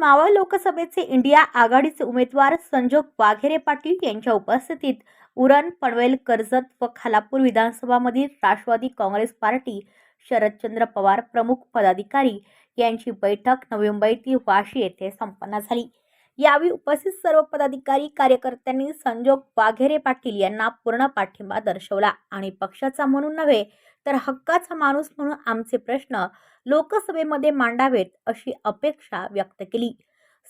मावळ लोकसभेचे इंडिया आघाडीचे उमेदवार संजोग वाघेरे पाटील यांच्या उपस्थितीत उरण पनवेल कर्जत व खालापूर विधानसभामधील राष्ट्रवादी काँग्रेस पार्टी शरदचंद्र पवार प्रमुख पदाधिकारी यांची बैठक नवी मुंबईतील वाशी येथे संपन्न झाली. यावेळी उपस्थित सर्व पदाधिकारी कार्यकर्त्यांनी संजोग वाघेरे पाटील यांना पूर्ण पाठिंबा दर्शवला. आणि पक्षाचा म्हणून नव्हे तर हक्काचा माणूस म्हणून आमचे प्रश्न लोकसभेमध्ये मांडावेत अशी अपेक्षा व्यक्त केली.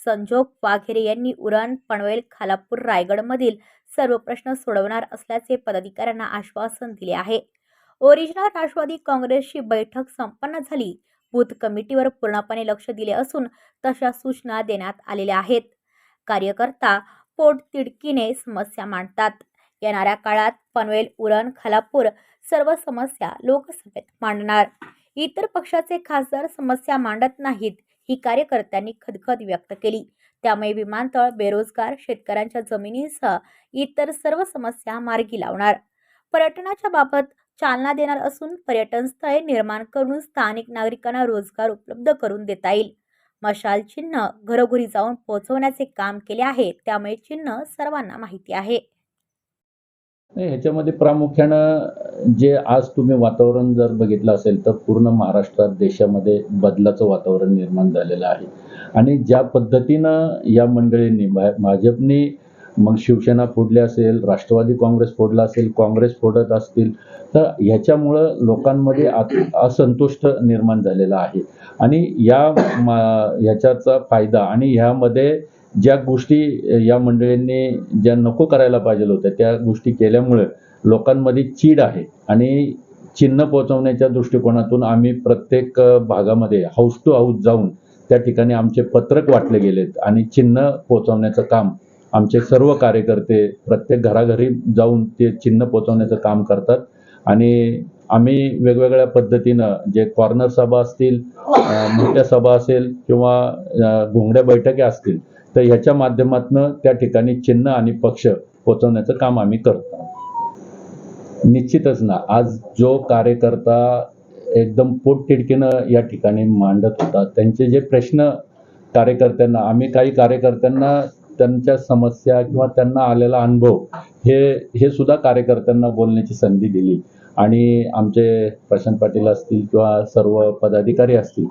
संजोग वाघेरे यांनी उरण पनवेल खालापूर रायगडमधील सर्व प्रश्न सोडवणार असल्याचे पदाधिकाऱ्यांना आश्वासन दिले आहे. ओरिजिनल राष्ट्रवादी काँग्रेसची बैठक संपन्न झाली. बूथ कमिटीवर पूर्णपणे लक्ष दिले असून तशा सूचना देण्यात आलेल्या आहेत. कार्यकर्ता पोटतिडकीने समस्या मांडतात. येणाऱ्या काळात पनवेल उरण खालापूर सर्व समस्या लोकसभेत मांडणार. इतर पक्षाचे खासदार समस्या मांडत नाहीत ही कार्यकर्त्यांनी खदखद व्यक्त केली. त्यामुळे विमानतळ बेरोजगार शेतकऱ्यांच्या जमिनीसह इतर सर्व समस्या मार्गी लावणार. पर्यटनाच्या बाबत चालना देणार असून पर्यटन स्थळे निर्माण करून स्थानिक नागरिकांना रोजगार उपलब्ध करून देता येईल. मशाल चिन्ह घरोघरी जाऊन पोहोचवण्याचे काम केले आहे त्यामुळे चिन्ह सर्वांना माहिती आहे. ह्याच्यामध्ये प्रामुख्यानं जे आज तुम्ही वातावरण जर बघितलं असेल तर पूर्ण महाराष्ट्रात देशामध्ये बदलाचं वातावरण निर्माण झालेलं आहे. आणि ज्या पद्धतीनं या मंडळींनी भाजपने मग शिवसेना फोडली असेल राष्ट्रवादी काँग्रेस फोडला असेल काँग्रेस फोडत असतील तर ह्याच्यामुळं लोकांमध्ये असंतुष्ट निर्माण झालेला आहे. आणि या मा ह्याच्याचा फायदा आणि ह्यामध्ये ज्या गोष्टी या मंडळींनी ज्या नको करायला पाहिजे होत्या त्या गोष्टी केल्यामुळे लोकांमध्ये चीड आहे. आणि चिन्ह पोहोचवण्याच्या दृष्टिकोनातून आम्ही प्रत्येक भागामध्ये हाऊस टू हाऊस जाऊन त्या ठिकाणी आमचे पत्रक वाटले गेलेत आणि चिन्ह पोहोचवण्याचं काम आमचे सर्व कार्यकर्ते प्रत्येक घराघरी जाऊन ते चिन्ह पोहोचवण्याचं काम करतात. आणि आम्ही वेगवेगळ्या पद्धतीनं जे कॉर्नर सभा असतील मोठ्या सभा असेल किंवा घोंगड्या बैठकी असतील तर ह्याच्या माध्यमातून त्या ठिकाणी चिन्ह आणि पक्ष पोचवण्याचं काम आम्ही करतो. निश्चितच ना आज जो कार्यकर्ता एकदम पोटतिडकीनं या ठिकाणी मांडत होता त्यांचे जे प्रश्न कार्यकर्त्यांना आम्ही काही कार्यकर्त्यांना त्यांच्या समस्या किंवा त्यांना आलेला अनुभव हे हे सुद्धा कार्यकर्त्यांना बोलण्याची संधी दिली. आणि आमचे प्रशांत पाटील असतील किंवा सर्व पदाधिकारी असतील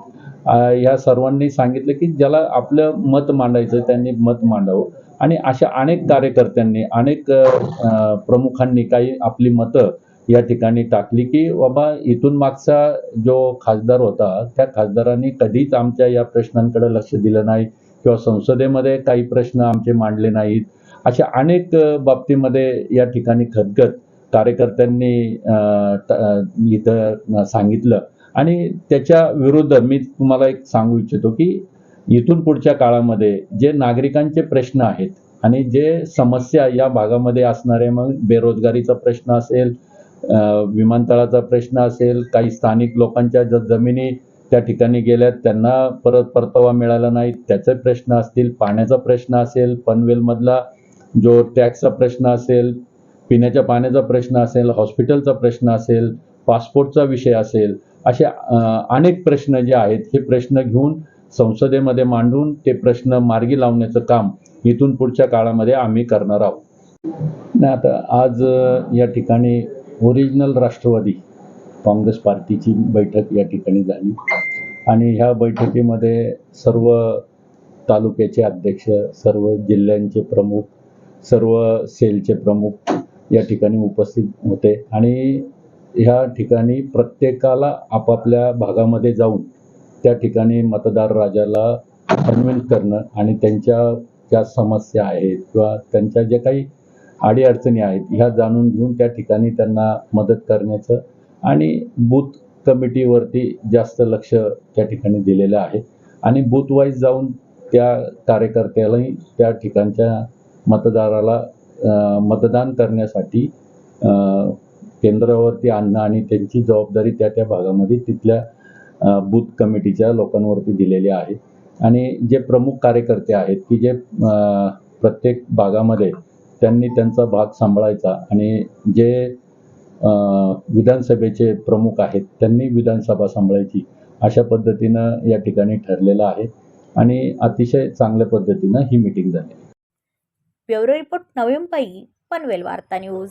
या सर्वांनी सांगितलं की ज्याला आपलं मत मांडायचं त्यांनी मत मांडावं. आणि अशा अनेक कार्यकर्त्यांनी अनेक प्रमुखांनी काही आपली मतं या ठिकाणी टाकली की बाबा इथून मागचा जो खासदार होता त्या खासदारांनी कधीच आमच्या या प्रश्नांकडे लक्ष दिलं नाही किंवा संसदेमध्ये काही प्रश्न आमचे मांडले नाहीत. अशा अनेक बाबतीमध्ये या ठिकाणी खदगत कार्यकर्त्यांनी इथं सांगितलं. आणि त्याच्या विरुद्ध मी तुम्हाला एक सांगू इच्छितो की इथून पुढच्या काळामध्ये जे नागरिकांचे प्रश्न आहेत आणि जे समस्या या भागामध्ये असणारे मग बेरोजगारीचा प्रश्न असेल विमानतळाचा प्रश्न असेल काही स्थानिक लोकांच्या ज जमिनी त्या ठिकाणी गेल्यात त्यांना परत परतावा मिळाला नाही त्याचे प्रश्न असतील पाण्याचा प्रश्न असेल पनवेलमधला जो टॅक्सचा प्रश्न असेल पिण्याच्या पाण्याचा प्रश्न असेल हॉस्पिटलचा प्रश्न असेल पासपोर्टचा विषय असेल असे अनेक प्रश्न जे आहेत हे प्रश्न घेऊन संसदेमध्ये मांडून ते प्रश्न मार्गी लावण्याचं काम इथून पुढच्या काळामध्ये आम्ही करणार आहोत. नाही आता आज या ठिकाणी ओरिजिनल राष्ट्रवादी काँग्रेस पार्टीची बैठक या ठिकाणी झाली. आणि ह्या बैठकीमध्ये सर्व तालुक्याचे अध्यक्ष सर्व जिल्ह्यांचे प्रमुख सर्व सेलचे प्रमुख या ठिकाणी उपस्थित होते. आणि ह्या ठिकाणी प्रत्येकाला आपापल्या भागामध्ये जाऊन त्या ठिकाणी मतदार राजाला कन्व्हिन्स करणं आणि त्यांच्या ज्या समस्या आहेत किंवा त्यांच्या ज्या काही अडीअडचणी आहेत ह्या जाणून घेऊन त्या ठिकाणी त्यांना मदत करण्याचं आणि बूथ कमिटीवरती जास्त लक्ष त्या ठिकाणी दिलेलं आहे. आणि बूथ वाईज जाऊन त्या कार्यकर्त्यालाही त्या ठिकाणच्या मतदाराला मतदान करण्यासाठी केंद्रावरती आणणं आणि त्यांची जबाबदारी त्या त्या भागामध्ये तिथल्या बूथ कमिटीच्या लोकांवरती दिलेली आहे. आणि जे प्रमुख कार्यकर्ते आहेत की जे प्रत्येक भागामध्ये त्यांनी त्यांचा भाग सांभाळायचा आणि जे विधानसभेचे प्रमुख आहेत त्यांनी विधानसभा सांभाळायची अशा पद्धतीनं या ठिकाणी ठरलेलं आहे. आणि अतिशय चांगल्या पद्धतीनं ही मिटिंग झाली bureau report Navi Mumbai Panvel Varta news.